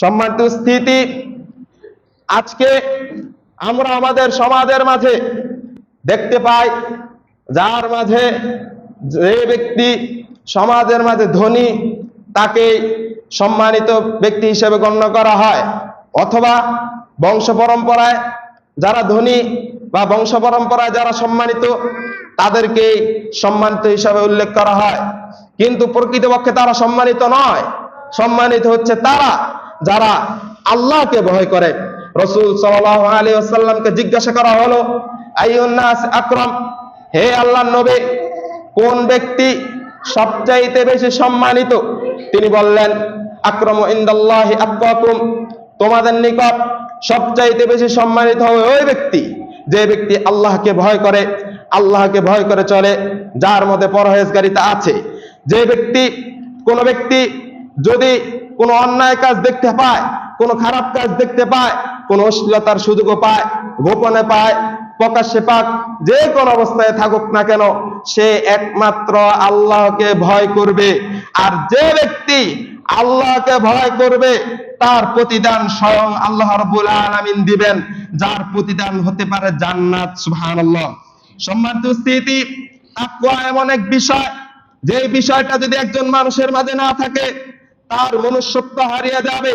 সম্মানিত স্থিতি আজকে আমরা আমাদের সমাজের মাঝে দেখতে পাই, যার মাঝে যে ব্যক্তি সমাজের মাঝে ধনী, তাকে সম্মানিত ব্যক্তি হিসেবে গণ্য করা হয়। অথবা বংশ পরম্পরায় যারা ধনী বা বংশ পরম্পরায় যারা সম্মানিত, তাদেরকে সম্মানিত হিসাবে উল্লেখ করা হয়। কিন্তু প্রকৃতপক্ষে তারা সম্মানিত নয়। সম্মানিত হচ্ছে তারা। যারা আল্লাহকে ভয় করে, রসুল সাল্লাহ আলী আসাল্লামকে জিজ্ঞাসা করা হলো আকরম? হে আল্লাহ নবী, কোন ব্যক্তি সবচাইতে বেশি সম্মানিত? তিনি বললেন, আক্রম ইন্দাল্লাহি আক্কাকুম তোমাদের নিকট সবচাইতে বেশি সম্মানিত হবে ওই ব্যক্তি, যে ব্যক্তি আল্লাহকে ভয় করে, আল্লাহকে ভয় করে চলে, যার মধ্যে পরহেজগারিতা আছে। যে ব্যক্তি, কোন ব্যক্তি যদি কোনো অন্যায় কাজ দেখতে পায়, কোনো খারাপ কাজ দেখতে পায়, কোনো অশ্লীলতার সুযোগও পায়, গোপনে পায়, প্রকাশ্যে পাক, যে কোন অবস্থায় থাকুক না কেন, সে একমাত্র আল্লাহকে ভয় করবে। আর যে ব্যক্তি আল্লাহকে ভয় করবে, তার প্রতিদান স্বয়ং আল্লাহ রাব্বুল আলামিন দিবেন, যার প্রতিদান হতে পারে জান্নাত, সুবহানাল্লাহ। সম্মানিত স্থিতি এমন এক বিষয় যে বিষয়টা যদি একজন মানুষের মাঝে না থাকে তার মনুষ্যত্ব হারিয়ে যাবে।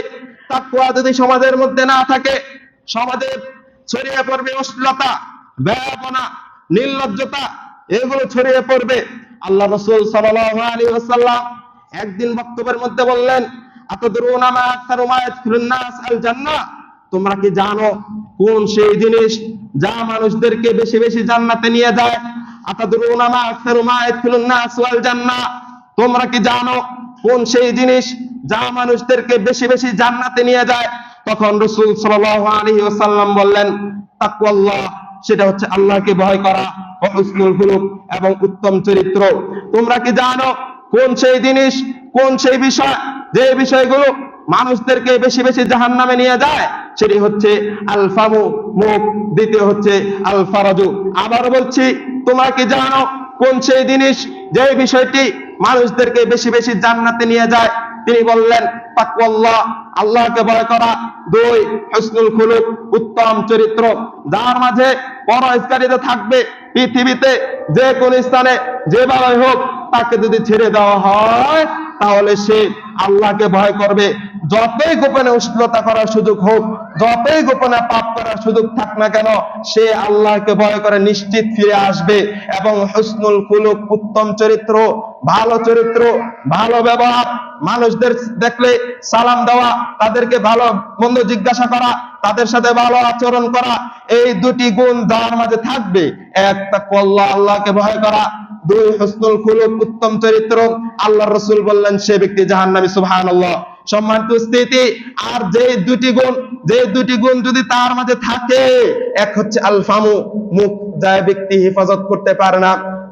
তাকওয়া যদি সমাজের মধ্যে না থাকে, সমাজে ছড়িয়ে পড়বে অশ্লীলতা ব্যয়াপনা নির্লজ্জতা, এগুলো ছড়িয়ে পড়বে। আল্লাহ রসুল ওয়াসাল্লাম একদিন বক্তব্যের মধ্যে বললেন তোমরা কি জানো কোন সেই জিনিস যা মানুষদেরকে বেশি বেশি জান্নাতে নিয়ে যায়? আতাদরুনা মা আকতারু মা ইয়াদখুলুন নাস আল জান্নাহ তোমরা কি জানো কোন সেই জিনিস যা মানুষদেরকে বেশি বেশি জান্নাতে নিয়ে যায়? তখন রসুল সাল্লাল্লাহু আলাইহি ওয়াসাল্লাম বললেন তাকওয়াল্লাহ সেটা হচ্ছে আল্লাহকে ভয় করা হুসনুল খুলুক এবং উত্তম চরিত্র। তোমরা কি জানো কোন সেই জিনিস, কোন সেই বিষয়, যে বিষয়গুলো মানুষদেরকে বেশি বেশি জাহান নামে নিয়ে যায়? সেটি হচ্ছে আলফামু, মুখ। দ্বিতীয় হচ্ছে আল ফারাজু আবার বলছি, তোমরা কি জানো কোন সেই জিনিস, যে বিষয়টি মানুষদেরকে বেশি বেশি জান্নাতে নিয়ে যায়। তিনি বললেন, তাকওয়াল্লাহ, আল্লাহকে ভয় করা দুই হুসনুল খুলুক, উত্তম চরিত্র। যার মাঝে পরহেজকারিতা থাকবে, পৃথিবীতে যে কোন স্থানে যেভাবে হোক, তাকে যদি ছেড়ে দেওয়া হয় তাহলে সে আল্লাহকে ভয় করবে। যতই গোপনে উষ্ণতা করার সুযোগ হোক, যতই গোপনে পাপ করার সুযোগ থাক না কেন, সে আল্লাহকে ভয় করে নিশ্চিত ফিরে আসবে এবং হুসনুল কুলুক উত্তম চরিত্র, ভালো চরিত্র, ভালো ব্যবহার, মানুষদের দেখলে সালাম দেওয়া, তাদেরকে ভালো মন্দ জিজ্ঞাসা করা, তাদের সাথে ভালো আচরণ করা, এই দুটি গুণ যার মাঝে থাকবে। একটা কল্লা আল্লাহকে ভয় করা দুই হসনুল খুলুক উত্তম চরিত্র। আল্লাহ রসুল বললেন, সে ব্যক্তি জাহান্নামী, সুবহানাল্লাহ। সম্মানিত স্থিতি আর যে দুটি গুণ যে দুটি গুণ যদি তার মাঝে থাকে, এক হচ্ছে আলফামু, মুখ যায় ব্যক্তি হেফাজত করতে পারে না।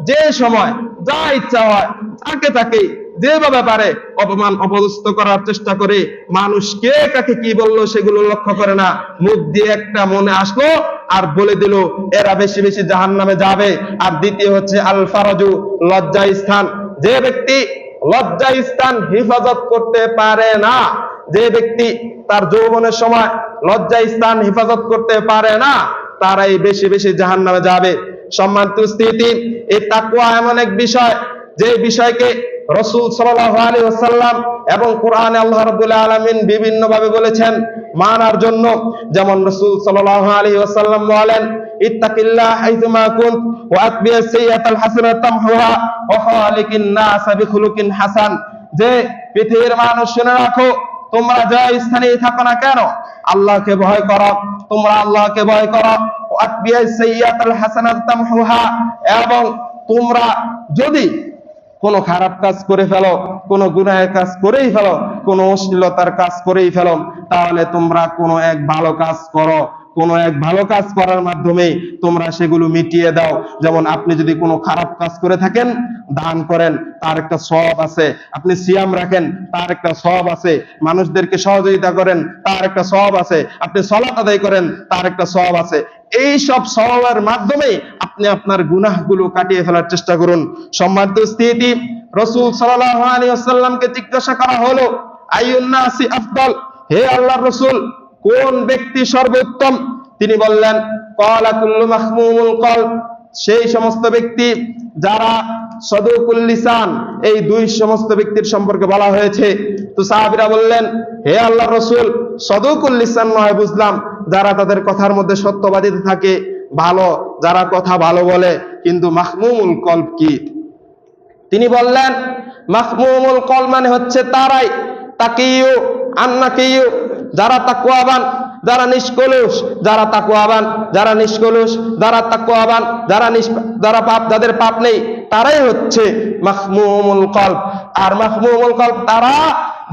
যে সময় যা ইচ্ছা হয়, তাকে তাকে যেভাবে পারে অপমান অপদস্থ করার চেষ্টা করে, মানুষ কে, কাকে কি বলল সেগুলো লক্ষ্য করে না। মুখ দিয়ে একটা মনে আসলো আর বলে দিল, এরা বেশি বেশি জাহান নামে যাবে। আর দ্বিতীয় হচ্ছে আল ফারাজু লজ্জা স্থান। যে ব্যক্তি লজ্জা স্থান হেফাজত করতে পারে না, যে ব্যক্তি তার যৌবনের সময় লজ্জা স্থান হেফাজত করতে পারে না, তারাই বেশি বেশি জাহান নামে যাবে। সম্মানিত স্থিতি এই তাকুয়া এমন এক বিষয়, যে বিষয়কে রসুল ওসাল্লাম এবং কোরআনে আল্লাহ রবুল্লাহ আলমিন বিভিন্ন ভাবে বলেছেন মানার জন্য। যেমন রসুল সাল্লাহ আলী ওসাল্লাম বলেন হাসান। যে পৃথিবীর মানুষ শুনে রাখো, তোমরা যে স্থানেই থাকো না কেন, আল্লাহকে ভয় করো, তোমরা আল্লাহকে ভয় করো। এবং তোমরা যদি কোন খারাপ কাজ করে ফেলো, কোনো গুনাহের কাজ করেই ফেলো, কোনো অশ্লীলতার কাজ করেই ফেলো, তাহলে তোমরা কোনো এক ভালো কাজ করো। কোনো এক ভালো কাজ করার মাধ্যমে তোমরা সেগুলো মিটিয়ে দাও। যেমন আপনি যদি কোনো খারাপ কাজ করে থাকেন, দান করেন, তার একটা সব আছে। আপনি সিয়াম রাখেন, তার একটা সব আছে। মানুষদেরকে সহযোগিতা করেন, তার একটা সব আছে। আপনি সলাত আদায় করেন, তার একটা সব আছে। এই সব স্বভাবের মাধ্যমে আপনি আপনার গুনাহগুলো কাটিয়ে ফেলার চেষ্টা করুন। সম্মানিত স্থিতি রসুল সাল্লাল্লাহু আলাইহি ওয়াসাল্লামকে জিজ্ঞাসা করা হলো আইয়ুন্নাসি আফদল? হে আল্লাহ রসুল কোন ব্যক্তি সর্বোত্তম? তিনি বললেন, কলা কুল্লু মাহমুমুল কল সেই সমস্ত ব্যক্তি যারা সদুকুল লিসান, এই দুই সমস্ত ব্যক্তির সম্পর্কে বলা হয়েছে। তো সাহাবিরা বললেন, হে আল্লাহ রসুল, সদুকুল লিসান নয় বুঝলাম, যারা তাদের কথার মধ্যে সত্যবাদিত থাকে, ভালো, যারা কথা ভালো বলে, কিন্তু মাহমুমুল কল্প কি? তিনি বললেন, মাহমুমুল কল মানে হচ্ছে তারাই তাকিউ আন্নাকিউ যারা তাকুয়াবান যারা নিষ্কলুষ, যারা তাকুয়াবান যারা নিষ্কলুষ, যারা তাকুয়াবান যারা যারা পাপ, যাদের পাপ নেই, তারাই হচ্ছে মাহমুমুল কল্প আর মাহমুমুল কল্প তারা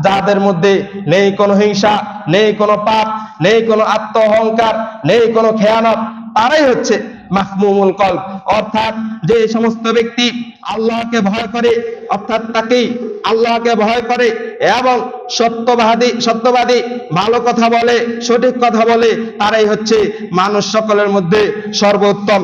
যাদের মধ্যে নেই কোনো হিংসা, নেই কোনো পাপ, নেই কোনো আত্ম অহংকার নেই কোনো খেয়ানত, তারাই হচ্ছে মাহমুমুল কল্প অর্থাৎ যে সমস্ত ব্যক্তি আল্লাহকে ভয় করে, অর্থাৎ তাকেই আল্লাহকে ভয় করে এবং সত্যবাদী সত্যবাদী, ভালো কথা বলে, সঠিক কথা বলে, তারাই হচ্ছে মানুষ সকলের মধ্যে সর্বোত্তম।